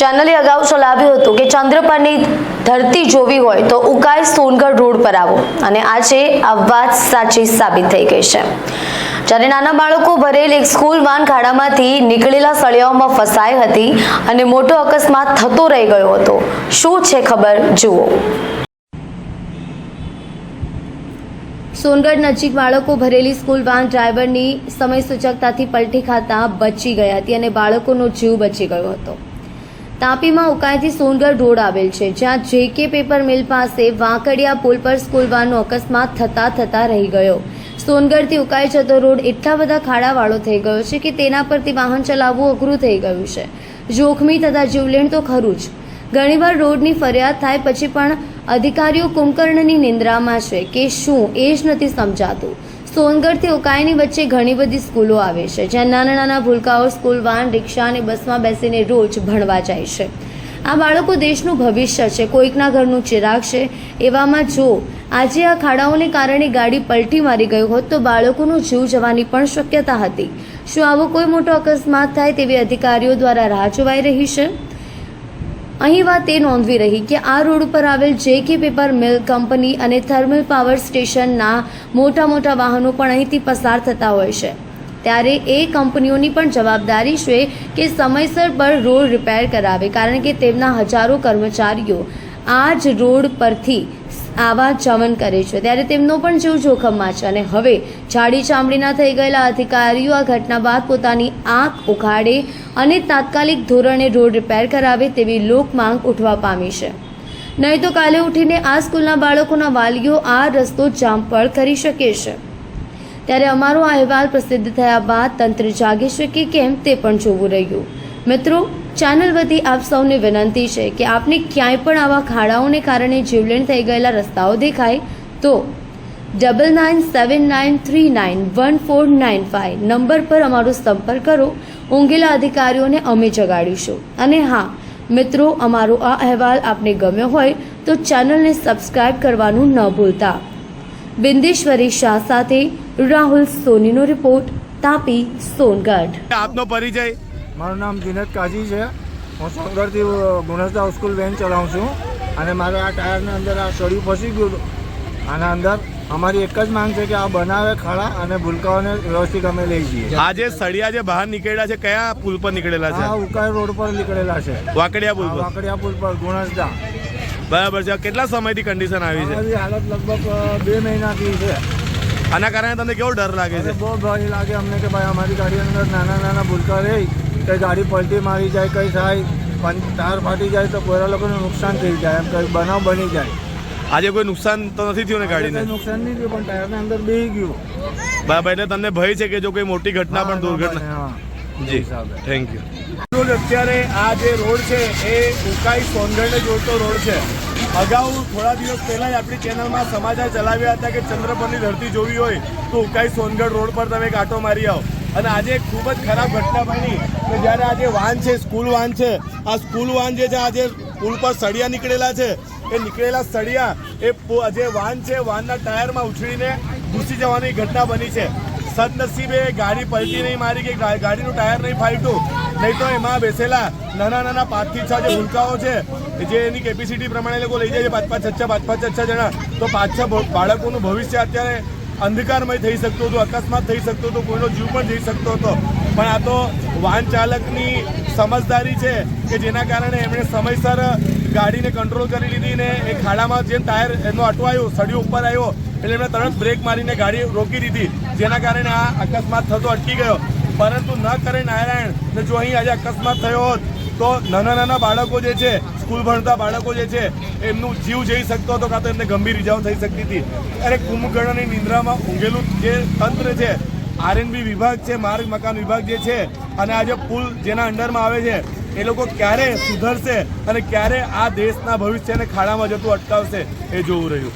ચેનલે અગાઉ ચલાવ્યું હતું કે ચંદ્ર પરની ધરતી જોવી હોય તો ઉકાઈ સોનગઢ રોડ પર આવો. અને આજે આ વાત સાચી સાબિત થઈ ગઈ છે. જ્યારે નાના બાળકો ભરેલ એક સ્કૂલ વાન ખાડામાંથી નીકળેલા સળિયાઓમાં ફસાઈ હતી અને મોટો અકસ્માત થતો રહી ગયો હતો. શું છે ખબર? જુઓ. સોનગઢ નજીક બાળકો ભરેલી સ્કૂલ વાન ડ્રાઈવરની સમય સૂચકતાથી પલટી ખાતા બચી ગયા હતી અને બાળકોનો જીવ બચી ગયો હતો. તાપીમાં ઉકાઈથી સોનગઢ રોડ આવેલ છે, જ્યાં જે કે પેપર મિલ પાસે વાંકડિયા પુલ પર સ્કૂલ વાનનો અકસ્માત થતા થતા રહી ગયો. સોનગઢથી ઉકાઈ જતો રોડ એટલા બધા ખાડાવાળો થઈ ગયો છે કે તેના પરથી વાહન ચલાવવું અઘરું થઈ ગયું છે. જોખમી તથા જીવલેણ તો ખરું જ. ઘણીવાર રોડની ફરિયાદ થાય પછી પણ અધિકારીઓ કુંભકર્ણની નિંદ્રામાં છે કે શું એ જ નથી સમજાતું. સોનગઢથી ઉકાઈની વચ્ચે ઘણી બધી સ્કૂલો આવે છે, જ્યાં નાના નાના ભૂલકાઓ સ્કૂલ વાન, રિક્ષા અને બસમાં બેસીને રોજ ભણવા જાય છે. આ બાળકો દેશનું ભવિષ્ય છે, કોઈકના ઘરનું ચિરાગ છે. એવામાં જો આજે આ ખાડાઓને કારણે ગાડી પલટી મારી ગઈ હોત, તો બાળકોનો જીવ જવાની પણ શક્યતા હતી. શું આવો કોઈ મોટો અકસ્માત થાય તેવી અધિકારીઓ દ્વારા રાહ જોવાઈ રહી છે? અહીં વાત એ નોંધવી રહી કે આ રોડ ઉપર આવેલ જે કે પેપર મિલ કંપની અને થર્મલ પાવર સ્ટેશનના મોટા મોટા વાહનો પણ અહીંથી પસાર થતા હોય છે. ત્યારે એ કંપનીઓની પણ જવાબદારી છે કે સમયસર પર રોડ રિપેર કરાવે, કારણ કે તેમના હજારો કર્મચારીઓ આ જ રોડ પરથી આવા જવન કરે છે. ત્યારે તેમનો પણ જીવ જોખમમાં છે અને હવે જાડી ચામડીના થઈ ગયેલા અધિકારીઓ આ ઘટના બાદ પોતાની આંખ ઉઘાડે અને તાત્કાલિક ધોરણે રોડ રિપેર કરાવે તેવી લોક માંગ ઉઠવા પામી છે. નહીં તો કાલે ઉઠીને આ સ્કૂલના બાળકોના વાલીઓ આ રસ્તો જામફળ કરી શકે છે. ત્યારે અમારો અહેવાલ પ્રસિદ્ધ થયા બાદ તંત્ર જાગે છે કે કેમ તે પણ જોવું રહ્યું. મિત્રો ચેનલ વતી આપ સૌને વિનંતી છે કે આપને ક્યાંય પણ આવા ખાડાઓને કારણે જીવલેણ થઈ ગયેલા રસ્તાઓ દેખાય તો double nine seven nine three nine one four nine five number પર અમારો સંપર્ક કરો. ઊંઘેલા અધિકારીઓને અમે જગાડીશું. અને હા, મિત્રો, અમારો આ અહેવાલ આપને ગમ્યો હોય તો ચેનલને સબસ્ક્રાઇબ કરવાનું ન ભૂલતા. બિંદેશ્વરી શાહ સાથે રાહુલ સોનીનો રિપોર્ટ, તાપી સોનગઢ. આપનો પરિચય મારું નામ જીનત કાજી છે. હું સોનગઢથી ગુણસદા સ્કૂલ વેન ચલાવું છું. અને મારે આ ટાયરની અંદર આ સળિયું ફસી ગયું હતું. આના અંદર અમારી એક જ માંગ છે કે આ બનાવે ખડા અને ભૂલકાઓને વ્યવસ્થિત અમે લઈ જઈએ. આ જે સળિયા જે બહાર નીકળ્યા છે કયા પુલ પર નીકળેલા છે? આ ઉકાઈ રોડ પર નીકળેલા છે. વાકડિયા પુલ પર? વાકડિયા પુલ પર ગુણસદા બરાબર છે. કેટલા સમયથી કન્ડિશન આવી છે? હાલત લગભગ બે મહિનાથી છે. આના કારણે તમને કેવો ડર લાગે છે? બહુ ભય લાગે અમને કે ભાઈ અમારી ગાડી અંદર નાના નાના ભૂલકા રહી. કે ગાડી પલટી મારી જાય કંઈ થાય તાર ફાટી જાય તો કોઈ લોકોને નુકસાન થઈ જાય એમ કંઈ બનાવ બની જાય. આજે કોઈ નુકસાન તો નથી થયું ને ગાડીને? નુકસાન નહીં થયું પણ ટાયરની અંદર બેહી ગયું. બરાબર એટલે તમને ભય છે કે જો કોઈ મોટી ઘટના પણ દુર્ઘટના જી થેન્ક યુ અત્યારે આ જે રોડ છે એ ઉકાઈ સોનગઢને જોડતો રોડ છે. અગાઉ થોડા દિવસ પહેલા જ આપણી ચેનલમાં સમાચાર ચલાવ્યા હતા કે ચંદ્રપરની ધરતી જોવી હોય તો ઉકાઈ સોનગઢ રોડ પર તમે એક આંટો મારી આવો. અને આજે એક ખૂબ જ ખરાબ ઘટના બની કે જ્યારે આજે વાન છે, સ્કૂલ વાન છે, આ સ્કૂલ વાન જે છે, આજે પુલ પર સળિયા નીકળેલા છે. એ નીકળેલા સળિયા એ જે વાન છે, વાનના ટાયરમાં ઉછળીને ઘૂસી જવાની ઘટના બની છે. સદનસીબે ગાડી પલટી નહીં મારી કે ગાડીનું ટાયર નહીં ફાટ્યું. નહીં તો એમાં બેસેલા નાના નાના પાંચથી છ જે ભૂલકાઓ છે, જે એની કેપેસિટી પ્રમાણે લોકો લઈ જાય છે, પાંચ પાંચ છ છ, પાંચ પાંચ છ જણા. તો પાંચ છ બાળકોનું ભવિષ્ય અત્યારે અંધકારમય થઈ શકતું હતું, અકસ્માત થઈ શકતો હતો, કોઈનો જીવ પણ જઈ શકતો હતો. પણ આ તો વાહન ચાલકની સમજદારી છે કે જેના કારણે એમણે સમયસર ગાડીને કંટ્રોલ કરી લીધી ને એ ખાડામાં જેમ ટાયર એનો અટવાયો સળિયો ઉપર આવ્યો, એટલે એમણે તરત બ્રેક મારીને ગાડી રોકી દીધી, જેના કારણે આ અકસ્માત થતો અટકી ગયો. પરંતુ ન કરે નારાયણ ને જો અહીં આજે અકસ્માત થયો હોત તો નાના નાના બાળકો જે છે, સ્કૂલ ભણતા બાળકો જે છે, એમનું જીવ જઈ શકતો હતો, કાં તો એમને ગંભીર ઇજાઓ થઈ શકતી હતી. અને કુંભકર્ણની નિંદ્રામાં ઊંઘેલું જે તંત્ર છે આરએનબી વિભાગ છે, માર્ગ મકાન વિભાગ જે છે, અને આ જે પુલ જેના અંડરમાં આવે છે, એ લોકો ક્યારે સુધરશે અને ક્યારે આ દેશના ભવિષ્યને ખાડામાં જતું અટકાવશે, એ જોવું રહ્યું.